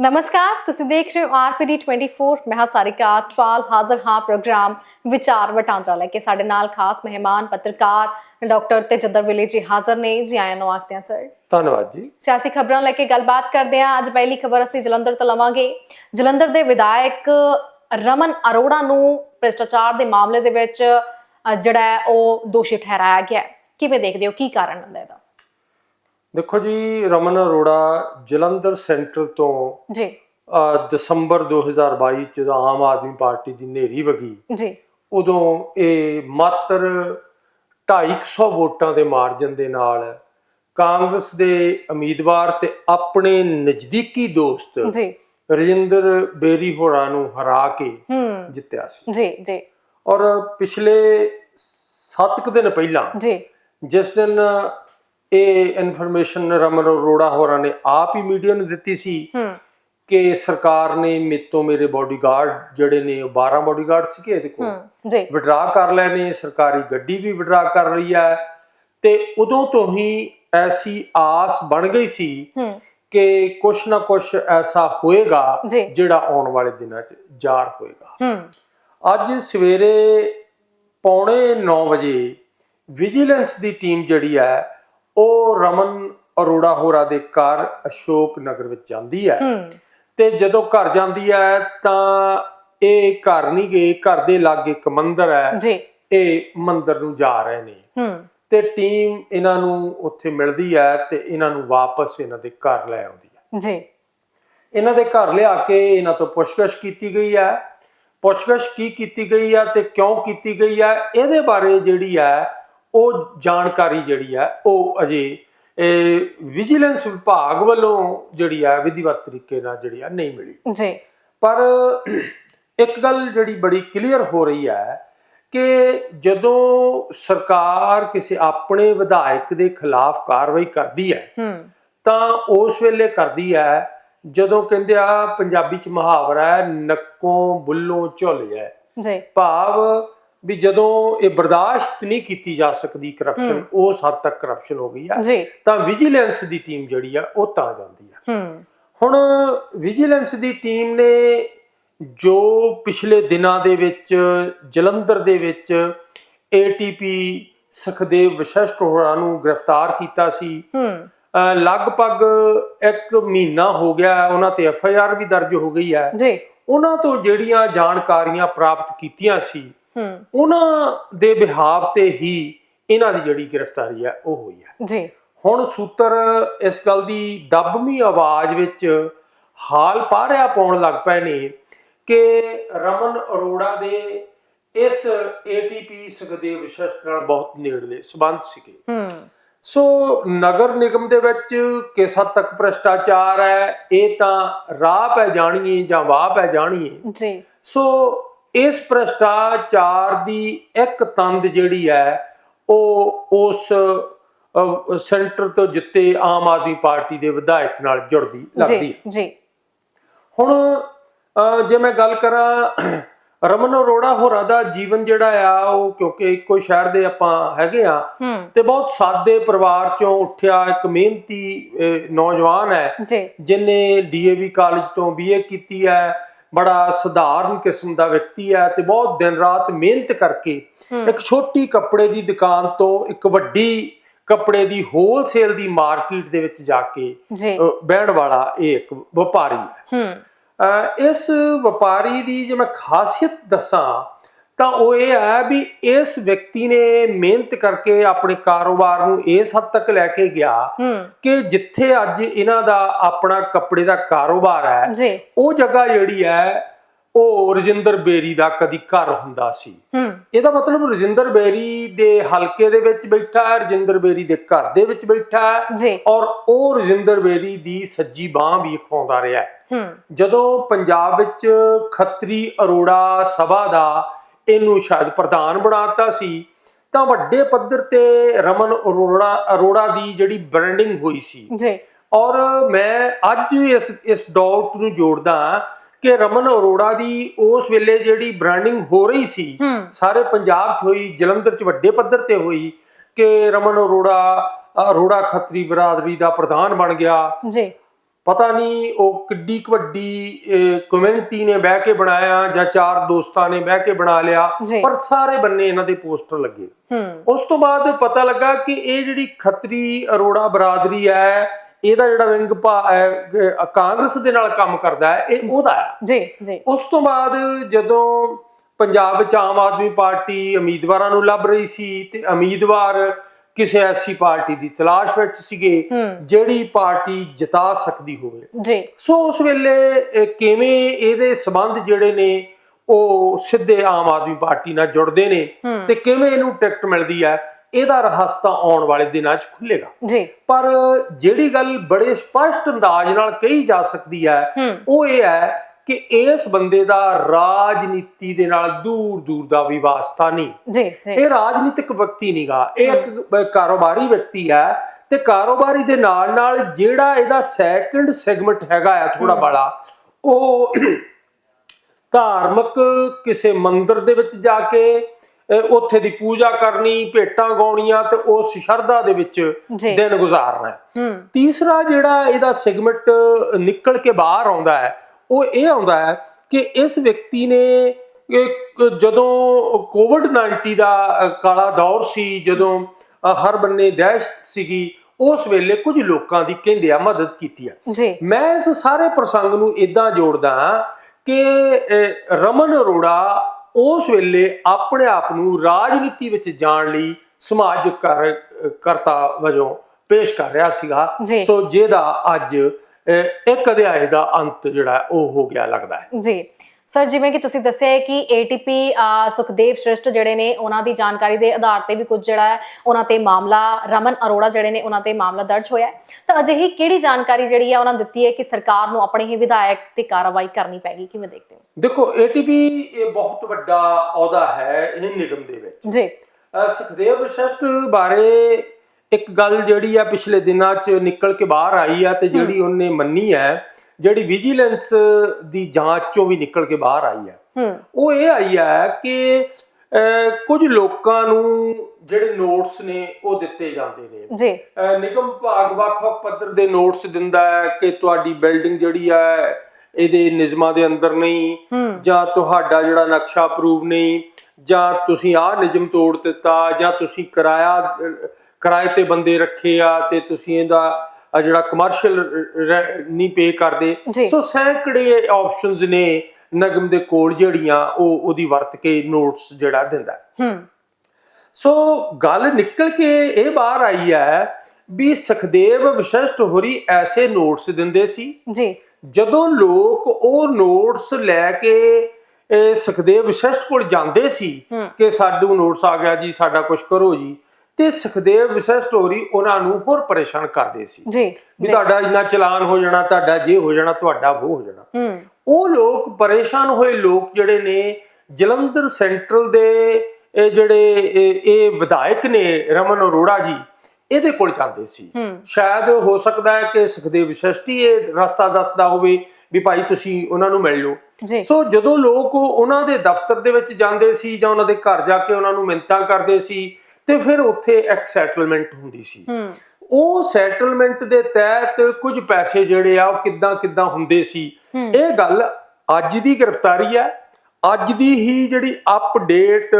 ਨਮਸਕਾਰ ਤੁਸੀਂ ਦੇਖ ਰਹੇ ਹੋ ਆਰਪੀਡੀ 24 ਮੈਂ ਹਾਂ ਸਾਰਿਕਾ ਟਵਾਲ ਹਾਜ਼ਰ ਹਾਂ ਪ੍ਰੋਗਰਾਮ ਵਿਚਾਰ ਵਟਾਂਦਰਾ ਲੈ ਕੇ। ਸਾਡੇ ਨਾਲ ਖਾਸ ਮਹਿਮਾਨ ਪੱਤਰਕਾਰ ਡਾਕਟਰ ਤੇਜਿੰਦਰ ਵਿਲੇ ਜੀ ਹਾਜ਼ਰ ਨੇ। ਜੀ ਆਇਆਂ ਨੂੰ ਆਖਦੇ ਹਾਂ ਸਰ। ਧੰਨਵਾਦ ਜੀ। ਸਿਆਸੀ ਖਬਰਾਂ ਲੈ ਕੇ ਗੱਲਬਾਤ ਕਰਦੇ ਹਾਂ। ਅੱਜ ਪਹਿਲੀ ਖਬਰ ਅਸੀਂ ਜਲੰਧਰ ਤੋਂ ਲਵਾਂਗੇ। ਜਲੰਧਰ ਦੇ ਵਿਧਾਇਕ ਰਮਨ ਅਰੋੜਾ ਨੂੰ ਭ੍ਰਿਸ਼ਟਾਚਾਰ ਦੇ ਮਾਮਲੇ ਦੇ ਵਿੱਚ ਜਿਹੜਾ ਉਹ ਦੋਸ਼ੀ ਠਹਿਰਾਇਆ ਗਿਆ। ਕਿਵੇਂ ਦੇਖਦੇ ਹੋ? ਕੀ ਕਾਰਨ ਹੁੰਦਾ ਇਹਦਾ? ਦੇਖੋ ਜੀ ਰਮਨ ਅਰੋੜਾ ਜਲੰਧਰ ਸੈਂਟਰ ਤੋਂ ਜੀ। ਅ, ਦਸੰਬਰ 2022 ਚ ਜਦੋਂ ਆਮ ਆਦਮੀ ਪਾਰਟੀ ਦੀ ਨੇਰੀ ਵਗੀ ਜੀ। ਉਦੋਂ ਇਹ ਮਾਤਰ 250 ਵੋਟਾਂ ਦੇ ਮਾਰਜਨ ਦੇ ਨਾਲ ਕਾਂਗਰਸ ਦੇ ਉਮੀਦਵਾਰ ਤੇ ਆਪਣੇ ਨਜ਼ਦੀਕੀ ਦੋਸਤ ਜੀ। ਰਜਿੰਦਰ ਬੇਰੀ ਹੋਰਾਂ ਨੂੰ ਹਰਾ ਕੇ ਜਿੱਤਿਆ ਸੀ। ਜੀ ਜੀ। ਔਰ ਪਿਛਲੇ 7 ਕੁ ਦਿਨ ਪਹਿਲਾਂ ਜੀ। ਜਿਸ ਦਿਨ ਇਹ ਇਨਫੋਰਮੇਸ਼ਨ ਰਮਨ ਅਰੋੜਾ ਹੋਰਾਂ ਨੇ ਆਪ ਹੀ ਮੀਡੀਆ ਨੂੰ ਦਿੱਤੀ ਸੀ ਹੂੰ। ਕਿ ਸਰਕਾਰ ਨੇ ਮੇਤੋਂ ਮੇਰੇ ਬਾਡੀਗਾਰਡ ਜਿਹੜੇ ਨੇ ਉਹ 12 ਬਾਡੀਗਾਰਡ ਸੀਗੇ ਇਹਦੇ ਕੋਲ। ਜੀ। ਵਿਡਰਾ ਕਰ ਲਏ ਨੇ ਸਰਕਾਰੀ ਗੱਡੀ ਵੀ ਵਿਡਰਾ ਕਰ ਰਹੀ ਹੈ। ਤੇ ਉਦੋਂ ਤੋਂ ਹੀ ਐਸੀ ਆਸ ਬਣ ਗਈ ਸੀ ਹੂੰ। ਕਿ ਕੁਛ ਨਾ ਕੁਛ ਐਸਾ ਹੋਏਗਾ। ਜਿਹੜਾ ਆਉਣ ਵਾਲੇ ਦਿਨਾਂ 'ਚ ਜ਼ਾਰ ਹੋਏਗਾ। ਹੂੰ। ਅੱਜ ਸਵੇਰੇ ਪੌਣੇ 9 ਵਜੇ ਵਿਜੀਲੈਂਸ ਦੀ ਟੀਮ ਜਿਹੜੀ ਹੈ ਉਹ ਰਮਨ ਅਰੋੜਾ ਹੋਰਾ ਦੇ ਘਰ ਅਸ਼ੋਕ ਨਗਰ ਵਿੱਚ ਜਾਂਦੀ ਹੈ। ਤੇ ਜਦੋਂ ਘਰ ਜਾਂਦੀ ਹੈ ਤਾਂ ਇਹ ਘਰ ਨਹੀਂ ਗਏ ਘਰ ਦੇ ਲਾਗੇ ਇੱਕ ਮੰਦਿਰ ਹੈ। ਜੀ। ਇਹ ਮੰਦਿਰ ਨੂੰ ਜਾ ਰਹੇ ਨੇ। ਹੂੰ। ਤੇ ਟੀਮ ਇਹਨਾਂ ਨੂੰ ਉੱਥੇ ਮਿਲਦੀ ਹੈ ਤੇ ਇਹਨਾਂ ਨੂੰ ਵਾਪਸ ਇਹਨਾਂ ਦੇ ਘਰ ਲੈ ਆਉਂਦੀ ਹੈ। ਜੀ। ਇਹਨਾਂ ਦੇ ਘਰ ਲਿਆ ਕੇ ਇਹਨਾਂ ਤੋਂ ਪੁੱਛਗਛ ਕੀਤੀ ਗਈ ਹੈ। ਪੁੱਛਗਛ ਕੀ ਕੀਤੀ ਗਈ ਹੈ ਤੇ ਕਿਉਂ ਕੀਤੀ ਗਈ ਹੈ? ਇਹਦੇ ਬਾਰੇ ਜਿਹੜੀ ਹੈ ਉਹ ਜਾਣਕਾਰੀ ਜਿਹੜੀ ਹੈ ਉਹ ਅਜੇ ਇਹ ਵਿਜੀਲੈਂਸ ਵਿਭਾਗ ਵੱਲੋਂ ਜਿਹੜੀ ਹੈ ਵਿਧੀਵਤ ਤਰੀਕੇ ਨਾਲ ਜਿਹੜੀ ਹੈ ਨਹੀਂ ਮਿਲੀ। ਜੀ। ਪਰ ਇੱਕ ਗੱਲ ਜਿਹੜੀ ਬੜੀ ਕਲੀਅਰ ਹੋ ਰਹੀ ਹੈ ਕਿ ਜਦੋਂ ਸਰਕਾਰ ਕਿਸੇ ਆਪਣੇ ਵਿਧਾਇਕ ਦੇ ਖਿਲਾਫ ਕਾਰਵਾਈ ਕਰਦੀ ਹੈ ਹੂੰ। ਤਾਂ ਉਸ ਵੇਲੇ ਕਰਦੀ ਹੈ ਜਦੋਂ ਕਹਿੰਦੇ ਆ ਪੰਜਾਬੀ ਚ ਮੁਹਾਵਰਾ ਹੈ ਨੱਕੋਂ ਬੁੱਲੋਂ ਝੁੱਲ ਜਾਏ ਜੀ। ਭਾਵ ਵੀ ਜਦੋਂ ਇਹ ਬਰਦਾਸ਼ਤ ਨਹੀਂ ਕੀਤੀ ਜਾ ਸਕਦੀ ਕਰਪਸ਼ਨ ਉਸ ਹੱਦ ਤੱਕ ਕਰਪਸ਼ਨ ਹੋ ਗਈ ਜੀ। ਤਾਂ ਵਿਜੀਲੈਂਸ ਦੀ ਟੀਮ ਜਿਹੜੀ ਆ ਉਹ ਤਾਂ ਜਾਂਦੀ ਹੈ ਹੂੰ। ਹੁਣ ਵਿਜੀਲੈਂਸ ਦੀ ਟੀਮ ਨੇ ਜੋ ਪਿਛਲੇ ਦਿਨਾਂ ਦੇ ਵਿੱਚ ਜਲੰਧਰ ਦੇ ਵਿੱਚ ਏਟੀਪੀ ਸੁਖਦੇਵ ਵਿਸ਼ਿਸ਼ਟ ਹੋਰਾਂ ਨੂੰ ਗ੍ਰਿਫਤਾਰ ਕੀਤਾ ਸੀ। ਲਗਭਗ ਇੱਕ ਮਹੀਨਾ ਹੋ ਗਿਆ ਉਹਨਾਂ ਤੇ ਐਫ ਆਈ ਆਰ ਵੀ ਦਰਜ ਹੋ ਗਈ ਹੈ। ਜੀ। ਉਹਨਾਂ ਤੋਂ ਜਿਹੜੀਆਂ ਜਾਣਕਾਰੀਆਂ ਪ੍ਰਾਪਤ ਕੀਤੀਆਂ ਸੀ ਹੂੰ। ਉਹਨਾਂ ਦੇ ਬਿਹਾਵ ਤੇ ਹੀ ਇਹਨਾਂ ਦੀ ਜਿਹੜੀ ਗ੍ਰਿਫਤਾਰੀ ਹੈ ਉਹ ਹੋਈ ਹੈ ਜੀ। ਹੁਣ ਸੂਤਰ ਇਸ ਗੱਲ ਦੀ ਦਬਮੀ ਆਵਾਜ਼ ਵਿੱਚ ਹਾਲ ਪਾਰਿਆ ਪਾਉਣ ਲੱਗ ਪਏ ਨੇ ਕਿ ਰਮਨ ਅਰੋੜਾ ਦੇ ਇਸ ਏਟੀਪੀ ਸੁਖਦੇਵ ਵਿਸ਼ਿਸ਼ਟ ਨਾਲ ਬਹੁਤ ਨੇੜਲੇ ਸਬੰਧ ਸੀਗੇ। ਹੂੰ। ਸੋ ਨਗਰ ਨਿਗਮ ਦੇ ਵਿੱਚ ਕਿਸ ਹੱਦ ਤੱਕ ਭ੍ਰਸ਼ਟਾਚਾਰ ਹੈ ਇਹ ਤਾਂ ਰਾਹ ਪੈ ਜਾਣੀਏ ਜਾਂ ਵਾਹ ਪੈ ਜਾਣੀਏ। ਜੀ। ਸੋ ਇਸ ਭ੍ਰਸ਼ਟਾਚਾਰ ਦੀ ਇੱਕ ਤੰਦ ਜਿਹੜੀ ਹੈ ਉਹ ਉਸ ਸੈਂਟਰ ਤੋਂ ਜਿੱਤੇ ਆਮ ਆਦਮੀ ਪਾਰਟੀ ਦੇ ਵਿਧਾਇਕ ਨਾਲ ਜੁੜਦੀ ਲੱਗਦੀ ਹੈ। ਜੀ। ਹੁਣ ਜੇ ਮੈਂ ਗੱਲ ਕਰਾਂ ਰਮਨ ਅਰੋੜਾ ਹੋਰਾਂ ਦਾ ਜੀਵਨ ਜਿਹੜਾ ਆ ਉਹ ਕਿਉਂਕਿ ਇੱਕੋ ਸ਼ਹਿਰ ਦੇ ਆਪਾਂ ਹੈਗੇ ਆ ਤੇ ਬਹੁਤ ਸਾਦੇ ਪਰਿਵਾਰ ਚੋਂ ਉੱਠਿਆ ਇੱਕ ਮਿਹਨਤੀ ਨੌਜਵਾਨ ਹੈ ਜਿਨੇ ਡੀਏਵੀ ਕਾਲਜ ਤੋਂ ਬੀਏ ਕੀਤੀ ਹੈ ਬੜਾ ਸਧਾਰਨ ਕਿਸਮ ਦਾ ਵਿਅਕਤੀ ਹੈ ਤੇ ਬਹੁਤ ਦਿਨ ਰਾਤ ਮਿਹਨਤ ਕਰਕੇ ਇੱਕ ਛੋਟੀ ਕੱਪੜੇ ਦੀ ਦੁਕਾਨ ਤੋਂ ਇੱਕ ਵੱਡੀ ਕੱਪੜੇ ਦੀ ਹੋਲਸੇਲ ਦੀ ਮਾਰਕੀਟ ਦੇ ਵਿੱਚ ਜਾ ਕੇ ਬਹਿਣ ਵਾਲਾ ਇਹ ਇੱਕ ਵਪਾਰੀ ਹੈ। ਇਸ ਵਪਾਰੀ ਦੀ ਜੇ ਮੈਂ ਖਾਸੀਅਤ ਦੱਸਾਂ ਤਾਂ ਉਹ ਇਹ ਹੈ ਵੀ ਇਸ ਵਿਅਕਤੀ ਨੇ ਮਿਹਨਤ ਕਰਕੇ ਆਪਣੇ ਕਾਰੋਬਾਰ ਨੂੰ ਇਸ ਹੱਦ ਤੱਕ ਲੈ ਕੇ ਗਿਆ ਕਿ ਜਿੱਥੇ ਅੱਜ ਇਹਨਾਂ ਦਾ ਆਪਣਾ ਕੱਪੜੇ ਦਾ ਕਾਰੋਬਾਰ ਹੈ ਉਹ ਜਗ੍ਹਾ ਜਿਹੜੀ ਹੈ ਉਹ ਰਜਿੰਦਰ ਬੇਰੀ ਦਾ ਕਦੀ ਘਰ ਹੁੰਦਾ ਸੀ। ਇਹਦਾ ਮਤਲਬ ਰਜਿੰਦਰ ਬੇਰੀ ਦੇ ਹਲਕੇ ਦੇ ਵਿੱਚ ਬੈਠਾ ਹੈ ਰਜਿੰਦਰ ਬੇਰੀ ਦੇ ਘਰ ਦੇ ਵਿੱਚ ਬੈਠਾ ਹੈ ਔਰ ਉਹ ਰਜਿੰਦਰ ਬੇਰੀ ਦੀ ਸੱਜੀ ਬਾਹ ਵੀ ਖਵਾਉਂਦਾ ਰਿਹਾ ਜਦੋਂ ਪੰਜਾਬ ਵਿੱਚ ਖੱਤਰੀ ਅਰੋੜਾ ਸਭਾ ਦਾ ਇਹਨੂੰ ਸ਼ਾਇਦ ਪ੍ਰਧਾਨ ਬਣਾਤਾ ਸੀ ਤਾਂ ਵੱਡੇ ਪੱਧਰ ਤੇ ਰਮਨ ਅਰੋੜਾ ਅਰੋੜਾ ਦੀ ਜਿਹੜੀ ਬ੍ਰਾਂਡਿੰਗ ਹੋਈ ਸੀ। ਜੀ। ਔਰ ਮੈਂ ਅੱਜ ਇਸ ਇਸ ਡਾਊਟ ਨੂੰ ਜੋੜਦਾ ਕਿ ਰਮਨ ਅਰੋੜਾ ਦੀ ਉਸ ਵੇਲੇ ਜਿਹੜੀ ਬ੍ਰਾਂਡਿੰਗ ਹੋ ਰਹੀ ਸੀ ਸਾਰੇ ਪੰਜਾਬ 'ਚ ਹੋਈ ਜਲੰਧਰ 'ਚ ਵੱਡੇ ਪੱਧਰ ਤੇ ਹੋਈ ਕਿ ਰਮਨ ਅਰੋੜਾ ਅਰੋੜਾ ਖੱਤਰੀ ਬਰਾਦਰੀ ਦਾ ਪ੍ਰਧਾਨ ਬਣ ਗਿਆ। ਜੀ। ਪਤਾ ਨਹੀਂ ਉਹ ਕਿੱਡੀ ਵੱਡੀ ਕਮਿਊਨਿਟੀ ਨੇ ਬਹਿ ਕੇ ਬਣਾਇਆ ਜਾਂ ਚਾਰ ਦੋਸਤਾਂ ਨੇ ਬਹਿ ਕੇ ਬਣਾ ਲਿਆ। ਪਰ ਸਾਰੇ ਬੰਨੇ ਇਹਨਾਂ ਦੇ ਪੋਸਟਰ ਲੱਗੇ। ਉਸ ਤੋਂ ਬਾਅਦ ਪਤਾ ਲੱਗਾ ਕਿ ਇਹ ਜਿਹੜੀ ਖੱਤਰੀ ਅਰੋੜਾ ਬਰਾਦਰੀ ਹੈ ਇਹਦਾ ਜਿਹੜਾ ਵਿੰਗ ਕਾਂਗਰਸ ਦੇ ਨਾਲ ਕੰਮ ਕਰਦਾ ਹੈ ਇਹ ਉਹਦਾ ਹੈ। ਜੀ ਜੀ। ਉਸ ਤੋਂ ਬਾਅਦ ਜਦੋਂ ਪੰਜਾਬ ਵਿੱਚ ਆਮ ਆਦਮੀ ਪਾਰਟੀ ਉਮੀਦਵਾਰਾਂ ਨੂੰ ਲੱਭ ਰਹੀ ਸੀ ਤੇ ਉਮੀਦਵਾਰ ਕਿਸੇ ਐਸੀ ਪਾਰਟੀ ਦੀ ਤਲਾਸ਼ ਵਿੱਚ ਸੀਗੇ। ਜਿਹੜੀ ਪਾਰਟੀ ਜਿਤਾ ਸਕਦੀ ਹੋਵੇ। ਜੀ। ਸੋ ਉਸ ਵੇਲੇ ਕਿਵੇਂ ਇਹਦੇ ਸਬੰਧ ਜਿਹੜੇ ਨੇ ਉਹ ਸਿੱਧੇ ਆਮ ਆਦਮੀ ਪਾਰਟੀ ਨਾਲ ਜੁੜਦੇ ਨੇ। ਤੇ ਕਿਵੇਂ ਇਹਨੂੰ ਟਿਕਟ ਮਿਲਦੀ ਹੈ ਇਹਦਾ ਰਹੱਸ ਤਾਂ ਆਉਣ ਵਾਲੇ ਦਿਨਾਂ 'ਚ ਖੁੱਲੇਗਾ ਜੀ। ਪਰ ਜਿਹੜੀ ਗੱਲ ਬੜੇ ਸਪਸ਼ਟ ਅੰਦਾਜ਼ ਨਾਲ ਕਹੀ ਜਾ ਸਕਦੀ ਹੂੰ। ਉਹ ਇਹ ਹੈ ਕਿ ਇਸ ਬੰਦੇ ਦਾ ਰਾਜਨੀਤੀ ਦੇ ਨਾਲ ਦੂਰ ਦੂਰ ਦਾ ਵੀ ਵਾਸਤਾ ਨਹੀਂ। ਜੀ ਜੀ। ਇਹ ਰਾਜਨੀਤਿਕ ਵਿਅਕਤੀ ਨਹੀਂਗਾ ਇਹ ਇੱਕ ਕਾਰੋਬਾਰੀ ਵਿਅਕਤੀ ਹੈ ਤੇ ਕਾਰੋਬਾਰੀ ਦੇ ਨਾਲ ਨਾਲ ਜਿਹੜਾ ਇਹਦਾ ਸੈਕੰਡ ਸੈਗਮੈਂਟ ਹੈਗਾ ਆ ਥੋੜਾ ਬਾਲਾ ਉਹ ਧਾਰਮਿਕ ਕਿਸੇ ਮੰਦਿਰ ਦੇ ਵਿੱਚ ਜਾ ਕੇ ਉੱਥੇ ਦੀ ਪੂਜਾ ਕਰਨੀ ਭੇਟਾਂ ਗਾਉਣੀਆਂ ਤੇ ਉਸ ਸ਼ਰਧਾ ਦੇ ਵਿੱਚ। ਦਿਨ ਗੁਜ਼ਾਰਨਾ ਤੀਸਰਾ ਜਿਹੜਾ ਇਹਦਾ ਸੈਗਮੈਂਟ ਨਿਕਲ ਕੇ ਬਾਹਰ ਆਉਂਦਾ ਹੈ ਉਹ ਇਹ ਆਉਂਦਾ ਹੈ ਕਿ ਇਸ ਵਿਅਕਤੀ ਨੇ ਜਦੋਂ ਕੋਵਿਡ-19 ਦਾ ਕਾਲਾ ਦੌਰ ਸੀ ਜਦੋਂ ਹਰ ਬੰਨੇ ਦਹਿਸ਼ਤ ਸੀਗੀ ਉਸ ਵੇਲੇ ਕੁਝ ਲੋਕਾਂ ਦੀ ਕਹਿੰਦੇ ਆ ਮਦਦ ਕੀਤੀ ਜੀ। ਮੈਂ ਇਸ ਸਾਰੇ ਪ੍ਰਸੰਗ ਨੂੰ ਇਦਾਂ ਜੋੜਦਾ ਹਾਂ ਕਿ ਰਮਨ ਅਰੋੜਾ ਉਸ ਵੇਲੇ ਆਪਣੇ ਆਪ ਨੂੰ ਰਾਜਨੀਤੀ ਵਿੱਚ ਜਾਣ ਲਈ ਸਮਾਜਿਕ ਕਰ- ਕਰਤਾ ਵਜੋਂ ਪੇਸ਼ ਕਰ ਰਿਹਾ ਸੀਗਾ। ਸੋ ਜਿਹਦਾ ਅੱਜ ਇੱਕ ਅਧਿਆਏ ਦਾ ਅੰਤ ਜਿਹੜਾ ਉਹ ਹੋ ਗਿਆ ਲੱਗਦਾ ਹੈ। ਜੀ। ਸਰ ਜਿਵੇਂ ਕਿ ਤੁਸੀਂ ਦੱਸਿਆ ਹੈ ਕਿ ਏਟੀਪੀ ਸੁਖਦੇਵ ਸ਼੍ਰਿਸ਼ਟ ਜਿਹੜੇ ਨੇ ਉਹਨਾਂ ਦੀ ਜਾਣਕਾਰੀ ਦੇ ਆਧਾਰ ਤੇ ਵੀ ਕੁਝ ਜਿਹੜਾ ਹੈ ਉਹਨਾਂ ਤੇ ਮਾਮਲਾ ਰਮਨ ਅਰੋੜਾ ਜਿਹੜੇ ਨੇ ਉਹਨਾਂ ਤੇ ਮਾਮਲਾ ਦਰਜ ਹੋਇਆ ਹੈ। ਤਾਂ ਅਜਿਹੀ ਕਿਹੜੀ ਜਾਣਕਾਰੀ ਜਿਹੜੀ ਹੈ ਉਹਨਾਂ ਦਿੱਤੀ ਹੈ ਕਿ ਸਰਕਾਰ ਨੂੰ ਆਪਣੇ ਹੀ ਵਿਧਾਇਕ ਤੇ ਕਾਰਵਾਈ ਕਰਨੀ ਪੈਗੀ? ਕਿਵੇਂ ਦੇਖਦੇ ਹੋ? ਦੇਖੋ ਏਟੀਪੀ ਇਹ ਬਹੁਤ ਵੱਡਾ ਅਹੁਦਾ ਹੈ ਇਹ ਨਿਗਮ ਦੇ ਵਿੱਚ। ਜੀ। ਸੁਖਦੇਵ ਵਸ਼ਿਸ਼ਟ ਬਾਰੇ ਇੱਕ ਗੱਲ ਜਿਹੜੀ ਆ ਪਿਛਲੇ ਦਿਨਾਂ 'ਚ ਨਿਕਲ ਕੇ ਬਾਹਰ ਆਈ ਆ ਤੇ ਜਿਹੜੀ ਉਹਨੇ ਮੰਨੀ ਹੈ ਜਿਹੜੀ ਵਿਜੀਲੈਂਸ ਦੀ ਜਾਂਚ 'ਚੋਂ ਵੀ ਨਿਕਲ ਕੇ ਬਾਹਰ ਆਈ ਹੈ। ਉਹ ਇਹ ਆਈ ਹੈ ਕਿ ਕੁਝ ਲੋਕਾਂ ਨੂੰ ਜਿਹੜੇ ਨੋਟਸ ਨੇ ਉਹ ਦਿੱਤੇ ਜਾਂਦੇ ਨੇ। ਜੀ। ਨਿਗਮ ਵਿਭਾਗ ਵੱਖ-ਵੱਖ ਪੱਧਰ ਦੇ ਨੋਟਸ ਦਿੰਦਾ ਹੈ ਕਿ ਤੁਹਾਡੀ ਬਿਲਡਿੰਗ ਜਿਹੜੀ ਹੈ ਇਹਦੇ ਨਿਯਮਾਂ ਦੇ ਅੰਦਰ ਨਹੀਂ ਜਾਂ ਤੁਹਾਡਾ ਜਿਹੜਾ ਨਕਸ਼ਾ ਅਪਰੂਵ ਨਹੀਂ। ਜਾਂ ਤੁਸੀਂ ਆਹ ਨਿਯਮ ਤੋੜ ਦਿੱਤਾ ਜਾਂ ਤੁਸੀਂ ਕਿਰਾਇਆ ਕਿਰਾਏ ਤੇ ਬੰਦੇ ਰੱਖੇ ਆ ਤੇ ਤੁਸੀਂ ਇਹਦਾ ਜਿਹੜਾ ਕਮਰਸ਼ੀਅਲ ਨਹੀਂ ਪੇ ਕਰਦੇ। ਸੋ ਸੈਂਕੜੇ ਆਪਸ਼ਨਸ ਨੇ ਨਿਗਮ ਦੇ ਕੋਲ ਜਿਹੜੀਆਂ ਉਹ ਉਹਦੀ ਵਰਤ ਕੇ ਨੋਟਸ ਜਿਹੜਾ ਦਿੰਦਾ। ਹੂੰ ਸੋ ਗੱਲ ਨਿਕਲ ਕੇ ਇਹ ਬਾਹਰ ਆਈ ਹੈ ਵੀ ਸੁਖਦੇਵ ਵਿਸ਼ਿਸ਼ਟ ਹੋਰੀ ਐਸੇ ਨੋਟਸ ਦਿੰਦੇ ਸੀ ਜੀ ਜਦੋਂ ਲੋਕ ਉਹ ਨੋਟਸ ਲੈ ਕੇ ਇਹ ਸੁਖਦੇਵ ਵਿਸ਼ਿਸ਼ਟ ਕੋਲ ਜਾਂਦੇ ਸੀ। ਕਿ ਸਾਡੂ ਨੋਟਸ ਆ ਗਿਆ ਜੀ ਸਾਡਾ ਕੁਝ ਕਰੋ ਜੀ। ਤੇ ਸੁਖਦੇਵ ਵਿਸ਼ਿਸ਼ਟ ਹੋਰੀ ਉਹਨਾਂ ਨੂੰ ਹੋਰ ਪਰੇਸ਼ਾਨ ਕਰਦੇ ਸੀ। ਜੀ ਵੀ ਤੁਹਾਡਾ ਇੰਨਾ ਚਲਾਨ ਹੋ ਜਾਣਾ ਤੁਹਾਡਾ ਜੇ ਹੋ ਜਾਣਾ ਤੁਹਾਡਾ ਉਹ ਹੋ ਜਾਣਾ। ਉਹ ਲੋਕ ਪਰੇਸ਼ਾਨ ਹੋਏ ਲੋਕ ਜਿਹੜੇ ਨੇ ਜਲੰਧਰ ਸੈਂਟਰਲ ਦੇ ਇਹ ਜਿਹੜੇ ਇਹ ਵਿਧਾਇਕ ਨੇ ਰਮਨ ਅਰੋੜਾ ਜੀ ਇਹਦੇ ਕੋਲ ਜਾਂਦੇ ਸੀ। ਸ਼ਾਇਦ ਹੋ ਸਕਦਾ ਹੈ ਕਿ ਸੁਖਦੇਵ ਵਿਸ਼ਿਸ਼ਟੀ ਇਹ ਰਸਤਾ ਦੱਸਦਾ ਹੋਵੇ ਵੀ ਭਾਈ ਤੁਸੀਂ ਉਹਨਾਂ ਨੂੰ ਮਿਲ ਲਓ। ਸੋ ਜਦੋਂ ਲੋਕ ਉਹਨਾਂ ਦੇ ਦਫ਼ਤਰ ਦੇ ਵਿੱਚ ਜਾਂਦੇ ਸੀ ਜਾਂ ਉਹਨਾਂ ਦੇ ਘਰ ਜਾ ਕੇ ਉਹਨਾਂ ਨੂੰ ਮਿੰਤਾਂ ਕਰਦੇ ਸੀ ਤੇ ਫਿਰ ਉੱਥੇ ਇੱਕ ਸੈਟਲਮੈਂਟ ਹੁੰਦੀ ਸੀ। ਉਹ ਸੈਟਲਮੈਂਟ ਦੇ ਤਹਿਤ ਕੁਝ ਪੈਸੇ ਜਿਹੜੇ ਆ ਉਹ ਕਿੱਦਾਂ ਕਿੱਦਾਂ ਹੁੰਦੇ ਸੀ। ਇਹ ਗੱਲ ਅੱਜ ਦੀ ਗ੍ਰਿਫਤਾਰੀ ਹੈ। ਅੱਜ ਦੀ ਹੀ ਜਿਹੜੀ ਅਪਡੇਟ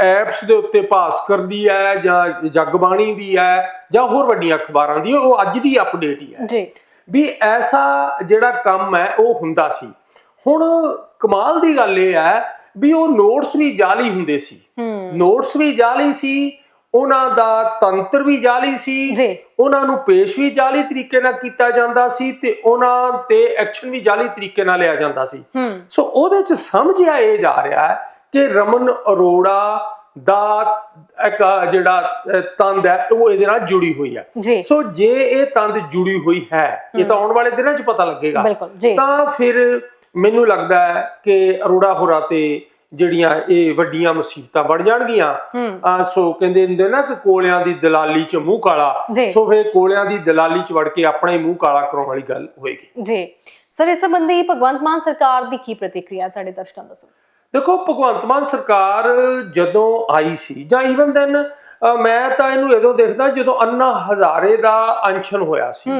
ਐਪਸ ਦੇ ਉੱਤੇ ਭਾਸਕਰ ਦੀ ਹੈ ਜਾਂ ਜਗਬਾਣੀ ਦੀ ਹੈ ਜਾਂ ਹੋਰ ਵੱਡੀਆਂ ਅਖਬਾਰਾਂ ਦੀ ਉਹ ਅੱਜ ਦੀ ਅਪਡੇਟ ਹੀ ਹੈ। ਜੀ। ਵੀ ਐਸਾ ਜਿਹੜਾ ਕੰਮ ਹੈ ਉਹ ਹੁੰਦਾ ਸੀ। ਹੁਣ ਕਮਾਲ ਦੀ ਗੱਲ ਇਹ ਹੈ ਵੀ ਉਹ ਨੋਟਸ ਵੀ ਜਾਲੀ ਹੁੰਦੇ ਸੀ। ਨੋਟਸ ਵੀ ਜਾਲੀ ਸੀ ਉਹਨਾਂ ਦਾ ਤੰਤਰ ਵੀ ਜਾਲੀ ਸੀ ਉਹਨਾਂ ਨੂੰ ਪੇਸ਼ ਵੀ ਜਾਲੀ ਤਰੀਕੇ ਨਾਲ ਕੀਤਾ ਜਾਂਦਾ ਸੀ ਤੇ ਉਹਨਾਂ ਤੇ ਐਕਸ਼ਨ ਵੀ ਜਾਲੀ ਤਰੀਕੇ ਨਾਲ ਲਿਆ ਜਾਂਦਾ ਸੀ। ਸੋ ਉਹਦੇ ਚ ਸਮਝਿਆ ਇਹ ਜਾ ਰਿਹਾ ਹੈ ਕਿ ਰਮਨ ਅਰੋੜਾ ਦਾ ਇੱਕ ਜਿਹੜਾ ਤੰਦ ਹੈ ਉਹ ਇਹਦੇ ਨਾਲ ਜੁੜੀ ਹੋਈ ਹੈ। ਸੋ ਜੇ ਇਹ ਤੰਦ ਜੁੜੀ ਹੋਈ ਹੈ ਇਹ ਤਾਂ ਆਉਣ ਵਾਲੇ ਦਿਨਾਂ 'ਚ ਪਤਾ ਲੱਗੇਗਾ। ਤਾਂ ਫਿਰ ਮੈਨੂੰ ਲੱਗਦਾ ਹੈ ਕਿ ਅਰੋੜਾ ਹੋਰਾਂ ਤੇ ਜਿਹੜੀਆਂ ਇਹ ਵੱਡੀਆਂ ਮੁਸੀਬਤਾਂ ਬਣ ਜਾਣਗੀਆਂ। ਸੋ ਕਹਿੰਦੇ ਹੁੰਦੇ ਨਾ ਕਿ ਕੋਲਿਆਂ ਦੀ ਦਲਾਲੀ 'ਚ ਮੂੰਹ ਕਾਲਾ। ਸੋ ਫਿਰ ਕੋਲਿਆਂ ਦੀ ਦਲਾਲੀ 'ਚ ਵੜ ਕੇ ਆਪਣਾ ਮੂੰਹ ਕਾਲਾ ਕਰਾਉਣ ਵਾਲੀ ਗੱਲ ਹੋਏਗੀ। ਜੀ। ਸਰ ਇਸ ਸੰਬੰਧੀ ਭਗਵੰਤ ਮਾਨ ਸਰਕਾਰ ਦੀ ਕੀ ਪ੍ਰਤੀਕਿਰਿਆ ਸਾਡੇ ਦਰਸ਼ਕਾਂ ਦੱਸੋ ਦੇਖੋ, ਭਗਵੰਤ ਮਾਨ ਸਰਕਾਰ ਜਦੋਂ ਆਈ ਸੀ, ਜਾਂ ਈਵਨ ਦੈਨ ਮੈਂ ਤਾਂ ਇਹਨੂੰ ਇਦੋਂ ਦੇਖਦਾ ਜਦੋਂ ਅੰਨਾ ਹਜ਼ਾਰੇ ਦਾ ਅਨਸ਼ਨ ਹੋਇਆ ਸੀ।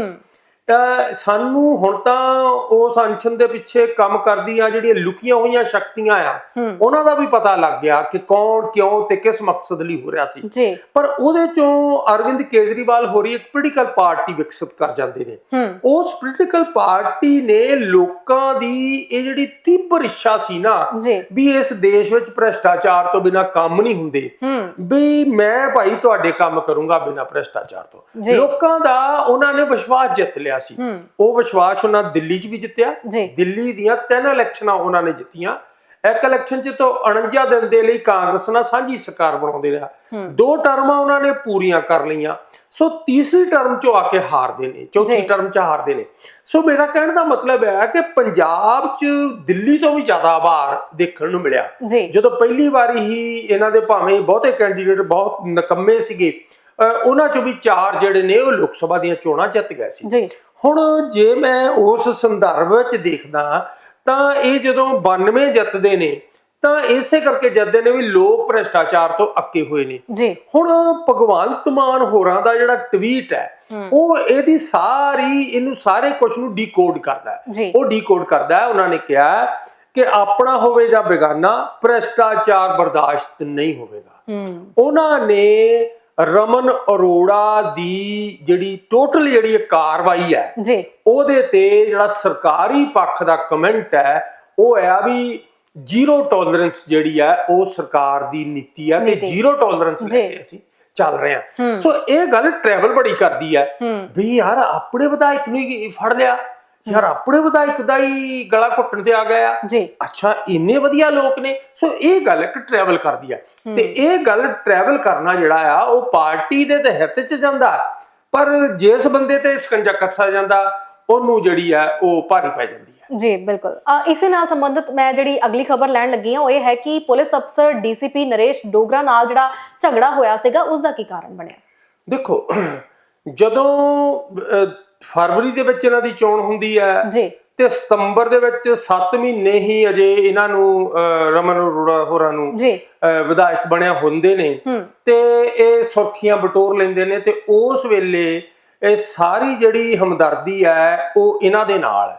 ਅਹ ਸਾਨੂੰ ਹੁਣ ਤਾਂ ਉਸ ਅਨਸ਼ਨ ਦੇ ਪਿੱਛੇ ਕੰਮ ਕਰਦੀਆਂ ਜਿਹੜੀਆਂ ਲੁਕੀਆਂ ਹੋਈਆਂ ਸ਼ਕਤੀਆਂ ਆ ਉਹਨਾਂ ਦਾ ਵੀ ਪਤਾ ਲੱਗ ਗਿਆ ਕਿ ਕੌਣ ਕਿਉਂ ਤੇ ਕਿਸ ਮਕਸਦ ਲਈ ਹੋ ਰਿਹਾ ਸੀ। ਪਰ ਉਹਦੇ ਚੋਂ ਅਰਵਿੰਦ ਕੇਜਰੀਵਾਲ ਹੋਰੀ ਇੱਕ ਪੋਲੀਟੀਕਲ ਪਾਰਟੀ ਵਿਕਸਿਤ ਕਰ ਜਾਂਦੇ ਨੇ। ਉਸ ਪੋਲੀਟੀਕਲ ਪਾਰਟੀ ਨੇ ਲੋਕਾਂ ਦੀ ਇਹ ਜਿਹੜੀ ਤੀਬਰ ਇੱਛਾ ਸੀ ਨਾ ਵੀ ਇਸ ਦੇਸ਼ ਵਿੱਚ ਭ੍ਰਸ਼ਟਾਚਾਰ ਤੋਂ ਬਿਨਾ ਕੰਮ ਨਹੀਂ ਹੁੰਦੇ। ਵੀ ਮੈਂ ਭਾਈ ਤੁਹਾਡੇ ਕੰਮ ਕਰੂੰਗਾ ਬਿਨਾ ਭ੍ਰਸ਼ਟਾਚਾਰ ਤੋਂ। ਲੋਕਾਂ ਦਾ ਉਹਨਾਂ ਨੇ ਵਿਸ਼ਵਾਸ ਜਿੱਤ ਲਿਆ। ਸੀ। ਹੂੰ। ਉਹ ਵਿਸ਼ਵਾਸ ਉਹਨਾਂ ਦਿੱਲੀ 'ਚ ਵੀ ਜਿੱਤਿਆ। ਦਿੱਲੀ ਦੀਆਂ ਤਿੰਨ ਇਲੈਕਸ਼ਨਾਂ ਉਹਨਾਂ ਨੇ ਜਿੱਤੀਆਂ। ਇੱਕ ਇਲੈਕਸ਼ਨ 'ਚ ਤਾਂ 49 ਦਿਨ ਦੇ ਲਈ ਕਾਂਗਰਸ ਨਾਲ ਸਾਂਝੀ ਸਰਕਾਰ ਬਣਾਉਂਦੇ ਰਿਹਾ। ਦੋ ਟਰਮਾਂ ਉਹਨਾਂ ਨੇ ਪੂਰੀਆਂ ਕਰ ਲਈਆਂ। ਸੋ ਤੀਸਰੀ ਟਰਮ 'ਚੋਂ ਆ ਕੇ ਹਾਰਦੇ ਨੇ। ਚੌਥੀ। ਟਰਮ 'ਚ ਹਾਰਦੇ ਨੇ। ਸੋ ਮੇਰਾ ਕਹਿਣ ਦਾ ਮਤਲਬ ਹੈ ਕਿ ਪੰਜਾਬ 'ਚ ਦਿੱਲੀ ਤੋਂ ਵੀ ਜ਼ਿਆਦਾ ਆਭਾਰ ਦੇਖਣ ਨੂੰ ਮਿਲਿਆ। ਜਦੋਂ ਪਹਿਲੀ ਵਾਰੀ ਹੀ ਇਹਨਾਂ ਦੇ ਭਾਵੇਂ ਬਹੁਤੇ ਕੈਂਡੀਡੇਟ ਬਹੁਤ ਨਕੰਮੇ ਸੀਗੇ ਉਹਨਾਂ ਚੋਂ ਵੀ ਚਾਰ ਜਿਹੜੇ ਨੇ ਉਹ ਲੋਕ ਸਭਾ ਦੀਆਂ ਚੋਣਾਂ ਜਿੱਤ ਗਏ ਸੀ। ਜੀ। ਹੁਣ ਜੇ ਮੈਂ ਉਸ ਸੰਦਰਭ ਵਿੱਚ ਦੇਖਦਾ ਤਾਂ ਇਹ ਜਦੋਂ 92 ਜਿੱਤਦੇ ਨੇ ਤਾਂ ਇਸੇ ਕਰਕੇ ਜਿੱਤਦੇ ਨੇ ਵੀ ਲੋਕ ਭ੍ਰਸ਼ਟਾਚਾਰ ਤੋਂ ਅੱਕੇ ਹੋਏ ਨੇ। ਜੀ। ਹੁਣ ਭਗਵੰਤ ਮਾਨ ਹੋਰਾਂ ਦਾ ਜਿਹੜਾ ਟਵੀਟ ਹੈ। ਉਹ ਇਹਦੀ ਸਾਰੀ ਇਹਨੂੰ ਸਾਰੇ ਕੁਝ ਨੂੰ ਡੀਕੋਡ ਕਰਦਾ ਉਹ ਡੀਕੋਡ ਕਰਦਾ ਹੈ ਉਹਨਾਂ ਨੇ ਕਿਹਾ ਕਿ ਆਪਣਾ ਹੋਵੇ ਜਾਂ ਬੇਗਾਨਾ ਭ੍ਰਸ਼ਟਾਚਾਰ ਬਰਦਾਸ਼ਤ ਨਹੀਂ ਹੋਵੇਗਾ। ਉਹਨਾਂ ਨੇ ਰਮਨ ਅਰੋੜਾ ਦੀ ਜਿਹੜੀ ਟੋਟਲ ਜਿਹੜੀ ਕਾਰਵਾਈ ਹੈ ਜੀ ਉਹਦੇ ਤੇ ਜਿਹੜਾ ਸਰਕਾਰੀ ਪੱਖ ਦਾ ਕਮੈਂਟ ਹੈ ਉਹ ਹੈ ਵੀ ਜ਼ੀਰੋ ਟੋਲਰੈਂਸ ਜਿਹੜੀ ਹੈ ਉਹ ਸਰਕਾਰ ਦੀ ਨੀਤੀ ਹੈ ਕਿ ਨੀਤੀ। ਜ਼ੀਰੋ ਟੋਲਰੈਂਸ ਲੈ। ਕੇ ਅਸੀਂ ਚੱਲ ਰਹੇ ਹਾਂ ਹੂੰ। ਸੋ ਇਹ ਗੱਲ ਟਰੈਵਲ ਬੜੀ ਕਰਦੀ ਹੂੰ ਵੀ ਯਾਰ ਆਪਣੇ ਵਿਧਾਇਕ ਨੂੰ ਹੀ ਫੜ ਲਿਆ ਯਾਰ ਆਪਣੇ ਵਿਧਾਇਕ ਦਾ ਹੀ ਗਲਾ ਘੁੱਟਣ ਤੇ ਆ ਗਿਆ ਜੀ। ਅੱਛਾ ਇੰਨੇ ਵਧੀਆ ਲੋਕ ਨੇ। ਸੋ ਇਹ ਗੱਲ ਇੱਕ ਟਰੈਵਲ ਕਰਦੀ ਆ। ਤੇ ਇਹ ਗੱਲ ਟਰੈਵਲ ਕਰਨਾ ਜਿਹੜਾ ਆ ਉਹ ਪਾਰਟੀ ਦੇ ਤੇ ਹਿੱਤ ਚ ਜਾਂਦਾ। ਪਰ ਜਿਸ ਬੰਦੇ ਤੇ ਸਕੰਜਾ ਕੱਸਾ ਜਾਂਦਾ ਉਹਨੂੰ ਜਿਹੜੀ ਆ ਉਹ ਭਾਰੀ ਪੈ ਜਾਂਦੀ ਹੈ ਜੀ ਬਿਲਕੁਲ। ਇਸੇ ਨਾਲ ਸੰਬੰਧਿਤ ਮੈਂ ਜਿਹੜੀ ਅਗਲੀ ਖਬਰ ਲੈਣ ਲੱਗੀ ਹਾਂ ਉਹ ਇਹ ਹੈ ਕਿ ਪੁਲਿਸ ਅਫਸਰ ਡੀਸੀਪੀ ਨਰੇਸ਼ ਡੋਗਰਾ ਨਾਲ ਜਿਹੜਾ ਝਗੜਾ ਹੋਇਆ ਸੀਗਾ ਉਸ ਦਾ ਕੀ ਕਾਰਨ ਬਣਿਆ? ਦੇਖੋ ਜਦੋਂ ਫਰਵਰੀ ਦੇ ਵਿੱਚ ਇਹਨਾਂ ਦੀ ਚੋਣ ਹੁੰਦੀ ਹੈ ਜੀ। ਤੇ ਸਤੰਬਰ ਦੇ ਵਿੱਚ 7 ਮਹੀਨੇ ਹੀ ਅਜੇ ਇਹਨਾਂ ਨੂੰ ਰਮਨ ਅਰੋੜਾ ਹੋਰਾਂ ਨੂੰ ਵਿਧਾਇਕ ਬਣਿਆ ਹੁੰਦੇ ਨੇ। ਤੇ ਇਹ ਸੁਰਖੀਆਂ ਬਟੋਰ ਲੈਂਦੇ ਨੇ ਤੇ ਉਸ ਵੇਲੇ ਇਹ ਸਾਰੀ ਜਿਹੜੀ ਹਮਦਰਦੀ ਹੈ ਉਹ ਇਹਨਾਂ ਦੇ ਨਾਲ ਹੈ।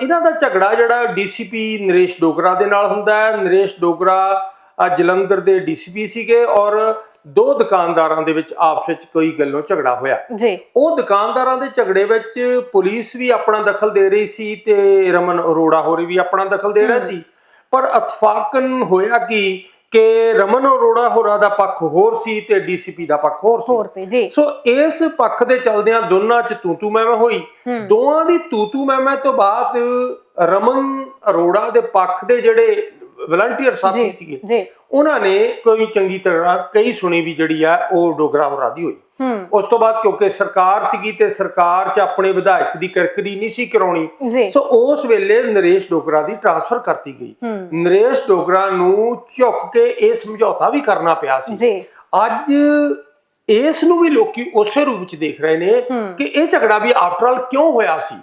ਇਹਨਾਂ ਦਾ ਝਗੜਾ ਜਿਹੜਾ ਡੀਸੀਪੀ ਨਰੇਸ਼ ਡੋਗਰਾ ਦੇ ਨਾਲ ਹੁੰਦਾ ਹੈ। ਨਰੇਸ਼ ਡੋਗਰਾ ਜਲੰਧਰ ਦੇ ਡੀਸੀਪੀ ਸੀਗੇ ਔਰ ਦੋ ਦੁਕਾਨਦਾਰਾਂ ਦੇ ਵਿੱਚ ਆਪਸ ਵਿੱਚ ਕੋਈ ਗੱਲੋਂ ਝਗੜਾ ਹੋਇਆ। ਜੀ। ਉਹ ਦੁਕਾਨਦਾਰਾਂ ਦੇ ਝਗੜੇ ਵਿੱਚ ਪੁਲਿਸ ਵੀ ਆਪਣਾ ਦਖਲ ਦੇ ਰਹੀ ਸੀ ਤੇ ਰਮਨ ਅਰੋੜਾ ਹੋਰੀ ਵੀ ਆਪਣਾ ਦਖਲ ਦੇ ਰਿਹਾ ਸੀ। ਪਰ ਅਤਫਾਕਨ ਹੋਇਆ ਕਿ ਕਿ ਰਮਨ ਅਰੋੜਾ ਹੋਰਾਂ ਦਾ ਪੱਖ ਹੋਰ ਸੀ ਤੇ ਡੀਸੀਪੀ ਦਾ ਪੱਖ ਹੋਰ ਸੀ। ਹੋਰ ਸੀ ਜੀ। ਸੋ ਇਸ ਪੱਖ ਦੇ ਚਲਦਿਆਂ ਦੋਨਾਂ ਚ ਤੂੰ ਤੂੰ ਮੈਂ ਮੈਂ ਹੋਈ। ਦੋਵਾਂ ਦੀ ਤੂੰ ਤੂੰ ਮੈਂ ਮੈਂ ਤੋਂ ਬਾਅਦ ਰਮਨ ਅਰੋੜਾ ਦੇ ਪੱਖ ਦੇ ਜਿਹੜੇ ਵਲੰਟੀਅਰ ਸਾਥੀ ਸੀਗੇ। ਉਹਨਾਂ ਨੇ ਕੋਈ ਚੰਗੀ ਤਰ੍ਹਾਂ ਕਈ ਸੁਣੀ ਵੀ ਜਿਹੜੀ ਆ ਉਹ ਡੋਗਰਾ ਹੋਰਾਂ ਦੀ ਹੋਈ ਉਸ ਤੋਂ ਬਾਅਦ ਕਿਉਂਕਿ ਸਰਕਾਰ ਸੀਗੀ ਤੇ ਸਰਕਾਰ 'ਚ ਆਪਣੇ ਵਿਧਾਇਕ ਦੀ ਕਿਰਕਰੀ ਨਹੀਂ ਸੀ ਕਰਾਉਣੀ ਸੋ ਉਸ ਵੇਲੇ ਨਰੇਸ਼ ਡੋਗਰਾ ਦੀ ਟਰਾਂਸਫਰ ਕਰਤੀ ਗਈ। ਨਰੇਸ਼ ਡੋਗਰਾ ਨੂੰ ਝੁੱਕ ਕੇ ਇਹ ਸਮਝੌਤਾ ਵੀ ਕਰਨਾ ਪਿਆ ਸੀ। ਅੱਜ ਇਸ ਨੂੰ ਵੀ ਲੋਕੀ ਉਸੇ ਰੂਪ ਚ ਦੇਖ ਰਹੇ ਨੇ। ਕਿ ਇਹ ਝਗੜਾ ਵੀ ਆਫਟਰ ਆਲ ਕਿਉਂ ਹੋਇਆ ਸੀ?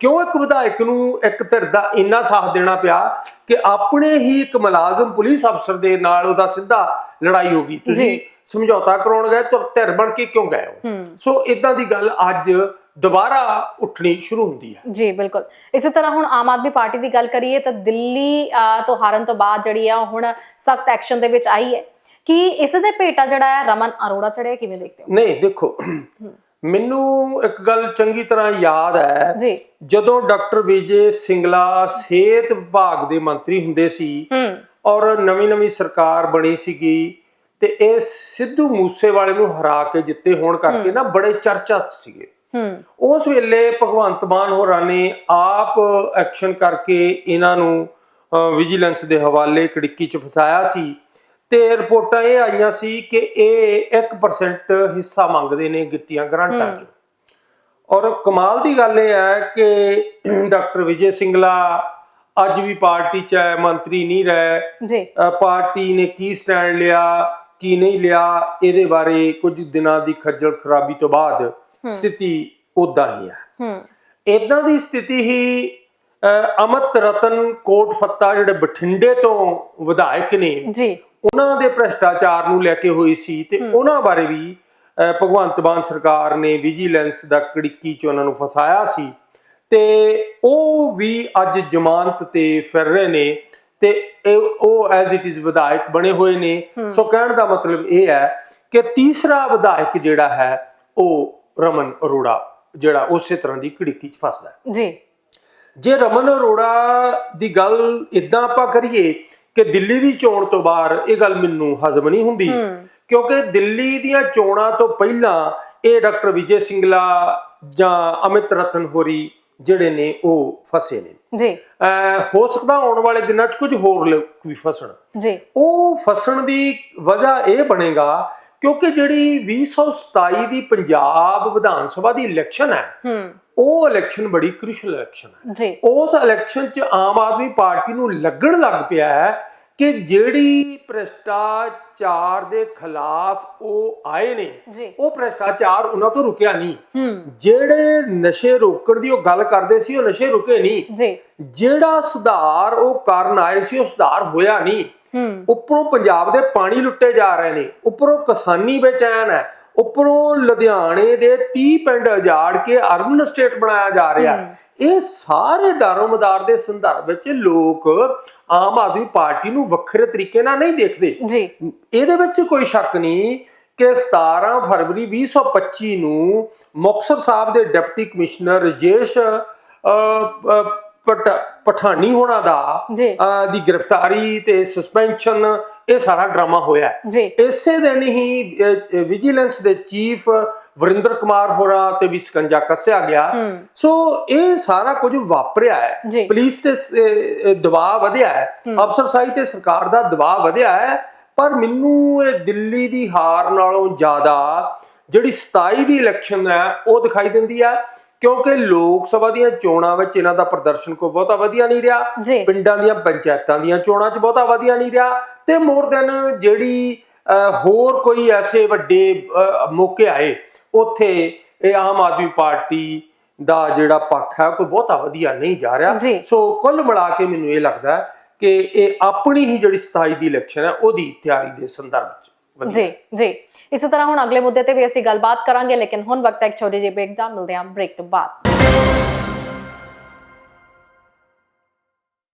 ਕਿਉਂ ਇੱਕ ਵਿਧਾਇਕ ਨੂੰ ਇੱਕ ਧਿਰ ਦਾ ਇੰਨਾ ਸਾਥ ਦੇਣਾ ਪਿਆ ਕਿ ਆਪਣੇ ਹੀ ਇੱਕ ਮੁਲਾਜ਼ਮ ਪੁਲਿਸ ਅਫਸਰ ਦੇ ਨਾਲ ਉਹਦਾ ਸਿੱਧਾ ਲੜਾਈ ਹੋ ਗਈ? ਤੁਸੀਂ। ਸਮਝੌਤਾ ਕਰਾਉਣ ਗਏ ਤਾਂ ਧਿਰ ਬਣ ਕੇ ਕਿਉਂ ਗਏ ਹੋ? ਸੋ ਇਦਾਂ ਦੀ ਗੱਲ ਅੱਜ ਦੁਬਾਰਾ ਉੱਠਣੀ ਸ਼ੁਰੂ ਹੁੰਦੀ ਹੈ। ਜੀ ਬਿਲਕੁਲ। ਇਸੇ ਤਰ੍ਹਾਂ ਹੁਣ ਆਮ ਆਦਮੀ ਪਾਰਟੀ ਦੀ ਗੱਲ ਕਰੀਏ ਤਾਂ ਦਿੱਲੀ ਤੋਂ ਹਾਰਨ ਤੋਂ ਬਾਅਦ ਜਿਹੜੀ ਆ ਹੁਣ ਸਖਤ ਐਕਸ਼ਨ ਦੇ ਵਿੱਚ ਆਈ ਹੈ। ਕਿ ਇਸ ਦੇ ਭੇਟਾ ਜਿਹੜਾ ਹੈ ਰਮਨ ਅਰੋੜਾ ਚੜਿਆ ਕਿਵੇਂ ਦੇਖਦੇ ਹੋ? ਨਹੀਂ ਦੇਖੋ ਮੈਨੂੰ ਇੱਕ ਗੱਲ ਚੰਗੀ ਤਰ੍ਹਾਂ ਯਾਦ ਹੈ। ਜੀ। ਜਦੋਂ ਡਾਕਟਰ ਵਿਜੇ ਸਿੰਗਲਾ ਸਿਹਤ ਵਿਭਾਗ ਦੇ ਮੰਤਰੀ ਹੁੰਦੇ ਸੀ ਔਰ ਨਵੀਂ ਨਵੀਂ ਸਰਕਾਰ ਬਣੀ ਸੀਗੀ ਤੇ ਇਹ ਸਿੱਧੂ ਮੂਸੇਵਾਲੇ ਨੂੰ ਹਰਾ ਕੇ ਜਿੱਤੇ ਹੋਣ ਕਰਕੇ ਨਾ ਬੜੇ ਚਰਚਾ ਸੀਗੇ। ਹੂੰ। ਉਸ ਵੇਲੇ ਭਗਵੰਤ ਮਾਨ ਹੋਰਾਂ ਨੇ ਆਪ ਐਕਸ਼ਨ ਕਰਕੇ ਇਹਨਾਂ ਨੂੰ ਵਿਜੀਲੈਂਸ ਦੇ ਹਵਾਲੇ ਕੜਿੱਕੀ 'ਚ ਫਸਾਇਆ ਸੀ। ਤੇ ਰਿਪੋਰਟਾਂ ਇਹ ਆਈਆਂ ਸੀ ਕਿ ਇਹ 1% ਹਿੱਸਾ ਮੰਗਦੇ ਨੇ ਗਿੱਤੀਆਂ ਗ੍ਰਾਂਟਾਂ 'ਚ। ਔਰ ਕਮਾਲ ਦੀ ਗੱਲ ਇਹ ਹੈ ਕਿ ਡਾਕਟਰ ਵਿਜੇ ਸਿੰਗਲਾ ਅੱਜ ਵੀ ਪਾਰਟੀ 'ਚ ਹੈ ਮੰਤਰੀ ਨਹੀਂ ਰਹੇ। ਜੀ। ਪਾਰਟੀ ਨੇ ਕੀ ਸਟੈਂਡ ਲਿਆ ਕੀ ਨਹੀਂ ਲਿਆ ਇਹਦੇ ਬਾਰੇ ਕੁਝ ਦਿਨਾਂ ਦੀ ਖੱਜਲ ਖਰਾਬੀ ਤੋਂ ਬਾਅਦ ਸਥਿਤੀ ਉਦਾਂ ਹੀ ਹੈ। ਹੂੰ। ਇਦਾਂ ਦੀ ਸਥਿਤੀ ਹੀ ਅਮਤ ਰਤਨ ਕੋਟ ਫੱਤਾ ਜਿਹੜੇ ਬਠਿੰਡੇ ਤੋਂ ਵਿਧਾਇਕ ਨੇ ਜੀ। ਉਹਨਾਂ ਦੇ ਭ੍ਰਸ਼ਟਾਚਾਰ ਨੂੰ ਲੈ ਕੇ ਹੋਈ ਸੀ ਤੇ ਉਹਨਾਂ ਬਾਰੇ ਵੀ ਭਗਵੰਤ ਮਾਨ ਸਰਕਾਰ ਨੇ ਵਿਜੀਲੈਂਸ ਦਾ ਕੜਿੱਕੀ ਚ ਉਹਨਾਂ ਨੂੰ ਫਸਾਇਆ ਸੀ। ਤੇ ਉਹ ਵੀ ਅੱਜ ਜ਼ਮਾਨਤ ਤੇ ਫਿਰ ਰਹੇ ਨੇ ਤੇ ਉਹ ਐਜ਼ ਇਟ ਇਜ਼ ਵਿਧਾਇਕ ਬਣੇ ਹੋਏ ਨੇ। ਸੋ ਕਹਿਣ ਦਾ ਮਤਲਬ ਇਹ ਹੈ ਕਿ ਤੀਸਰਾ ਵਿਧਾਇਕ ਜਿਹੜਾ ਹੈ ਉਹ ਰਮਨ ਅਰੋੜਾ ਜਿਹੜਾ ਉਸੇ ਤਰ੍ਹਾਂ ਦੀ ਕੜਿੱਕੀ ਚ ਫਸਦਾ ਜੀ। ਜੇ ਰਮਨ ਅਰੋੜਾ ਦੀ ਗੱਲ ਇਦਾਂ ਆਪਾਂ ਕਰੀਏ ਕਿ ਦਿੱਲੀ ਦੀ ਚੋਣ ਤੋਂ ਬਾਅਦ ਇਹ ਗੱਲ ਮੈਨੂੰ ਹਜ਼ਮ ਨਹੀਂ ਹੁੰਦੀ। ਕਿਉਂਕਿ ਦਿੱਲੀ ਦੀਆਂ ਚੋਣਾਂ ਤੋਂ ਪਹਿਲਾਂ ਇਹ ਡਾਕਟਰ ਵਿਜੇ ਸਿੰਗਲਾ ਜਾਂ ਅਮਿਤ ਰਤਨ ਹੋਰੀ ਜਿਹੜੇ ਨੇ ਉਹ ਫਸੇ ਨੇ। ਜੀ। ਹੋ ਸਕਦਾ ਆਉਣ ਵਾਲੇ ਦਿਨਾਂ 'ਚ ਕੁਝ ਹੋਰ ਲੋਕ ਵੀ ਫਸਣ। ਜੀ। ਉਹ ਫਸਣ ਦੀ ਵਜ੍ਹਾ ਇਹ ਬਣੇਗਾ ਕਿਉਂਕਿ ਜਿਹੜੀ 2027 ਦੀ ਪੰਜਾਬ ਵਿਧਾਨ ਸਭਾ ਦੀ ਇਲੈਕਸ਼ਨ ਹੈ ਉਹ ਇਲੈਕਸ਼ਨ ਬੜੀ ਕ੍ਰਿਸ਼ਲ ਇਲੈਕਸ਼ਨ ਹੈ। ਉਸ ਇਲੈਕਸ਼ਨ 'ਚ ਆਮ ਆਦਮੀ ਪਾਰਟੀ ਨੂੰ ਲੱਗਣ ਲੱਗ ਪਿਆ ਹੈ ਕਿ ਜਿਹੜੀ ਭ੍ਰਿਸ਼ਟਾਚਾਰ ਦੇ ਖਿਲਾਫ ਉਹ ਆਏ ਨੇ ਉਹ ਭ੍ਰਿਸ਼ਟਾਚਾਰ ਉਹਨਾਂ ਤੋਂ ਰੁਕਿਆ ਨਹੀਂ। ਜਿਹੜੇ ਨਸ਼ੇ ਰੋਕਣ ਦੀ ਉਹ ਗੱਲ ਕਰਦੇ ਸੀ ਉਹ ਨਸ਼ੇ ਰੁਕੇ ਨਹੀਂ। ਜਿਹੜਾ ਸੁਧਾਰ ਉਹ ਕਰਨ ਆਏ ਸੀ ਉਹ ਸੁਧਾਰ ਹੋਇਆ ਨਹੀਂ। ਉੱਪਰੋਂ ਪੰਜਾਬ ਦੇ ਪਾਣੀ ਲੁੱਟੇ ਜਾ ਰਹੇ ਨੇ ਉੱਪਰੋਂ ਕਿਸਾਨੀ ਬੇਚੈਨ ਹੈ ਉੱਪਰੋਂ ਲੁਧਿਆਣੇ ਦੇ 30 ਪਿੰਡ ਉਜਾੜ ਕੇ ਅਰਬਨ ਸਟੇਟ ਬਣਾਇਆ ਜਾ ਰਿਹਾ। ਇਹ ਸਾਰੇ ਦਾਰੋਮਦਾਰ ਦੇ ਸੰਦਰਭ ਵਿੱਚ ਲੋਕ ਆਮ ਆਦਮੀ ਪਾਰਟੀ ਨੂੰ ਵੱਖਰੇ ਤਰੀਕੇ ਨਾਲ ਨਹੀਂ ਦੇਖਦੇ। ਜੀ। ਇਹਦੇ ਵਿੱਚ ਕੋਈ ਸ਼ੱਕ ਨਹੀਂ ਕਿ 17 ਫਰਵਰੀ 2025 ਨੂੰ ਮੁਕਤਸਰ ਸਾਹਿਬ ਦੇ ਡਿਪਟੀ ਕਮਿਸ਼ਨਰ ਰਜੇਸ਼ ਪਟ- ਪਠਾਨੀ ਹੋਣਾ ਦਾ ਦੀ ਗ੍ਰਿਫਤਾਰੀ ਤੇ ਸਸਪੈਂਸ਼ਨ ਇਹ ਸਾਰਾ ਡਰਾਮਾ ਹੋਇਆ ਇਸੇ ਦਿਨ ਹੀ ਵਿਜੀਲੈਂਸ ਦੇ ਚੀਫ ਵਰਿੰਦਰ ਕੁਮਾਰ ਹੋਰਾਂ ਤੇ ਵੀ ਸਕੰਜਾ ਕੱਸਿਆ ਗਿਆ। ਸੋ ਇਹ ਸਾਰਾ ਕੁਝ ਵਾਪਰਿਆ ਹੈ। ਪੁਲਿਸ ਤੇ ਦਬਾਅ ਵਧਿਆ ਹੈ। ਅਫਸਰਸ਼ਾਹੀ ਤੇ ਸਰਕਾਰ ਦਾ ਦਬਾਅ ਵਧਿਆ ਹੈ। ਪਰ ਮੈਨੂੰ ਇਹ ਦਿੱਲੀ ਦੀ ਹਾਰ ਨਾਲੋਂ ਜ਼ਿਆਦਾ ਜਿਹੜੀ 27 ਦੀ ਇਲੈਕਸ਼ਨ ਹੈ ਉਹ ਦਿਖਾਈ ਦਿੰਦੀ ਹੈ। ਕਿਉਂਕਿ ਲੋਕ ਸਭਾ ਦੀਆਂ ਚੋਣਾਂ ਵਿੱਚ ਇਹਨਾਂ ਦਾ ਪ੍ਰਦਰਸ਼ਨ ਕੋਈ ਬਹੁਤਾ ਵਧੀਆ ਨਹੀਂ ਰਿਹਾ। ਪਿੰਡਾਂ ਦੀਆਂ ਪੰਚਾਇਤਾਂ ਦੀਆਂ ਚੋਣਾਂ 'ਚ ਬਹੁਤਾ ਵਧੀਆ ਨਹੀਂ ਰਿਹਾ ਤੇ ਮੋਰ ਦੈਨ ਜਿਹੜੀ ਹੋਰ ਕੋਈ ਐਸੇ ਵੱਡੇ ਮੌਕੇ ਆਏ ਉੱਥੇ ਇਹ ਆਮ ਆਦਮੀ ਪਾਰਟੀ ਦਾ ਜਿਹੜਾ ਪੱਖ ਹੈ ਕੋਈ ਬਹੁਤਾ ਵਧੀਆ ਨਹੀਂ ਜਾ ਰਿਹਾ। ਸੋ ਕੁੱਲ ਮਿਲਾ ਕੇ ਮੈਨੂੰ ਇਹ ਲੱਗਦਾ ਕਿ ਇਹ ਆਪਣੀ ਹੀ ਜਿਹੜੀ 27 ਦੀ ਇਲੈਕਸ਼ਨ ਹੈ ਉਹਦੀ ਤਿਆਰੀ ਦੇ ਸੰਦਰਭ 'ਚ ਵਧੀਆ। ਜੀ ਜੀ। ਇਸੇ ਤਰ੍ਹਾਂ ਹੁਣ ਅਗਲੇ ਮੁੱਦੇ ਤੇ ਵੀ ਅਸੀਂ ਗੱਲਬਾਤ ਕਰਾਂਗੇ, ਲੇਕਿਨ ਹੁਣ ਵਕਤ ਹੈ ਇੱਕ ਛੋਟੀ ਜਿਹੀ ਬ੍ਰੇਕ ਦਾ, ਮਿਲਦੇ ਹਾਂ ਬ੍ਰੇਕ ਤੋਂ ਬਾਅਦ।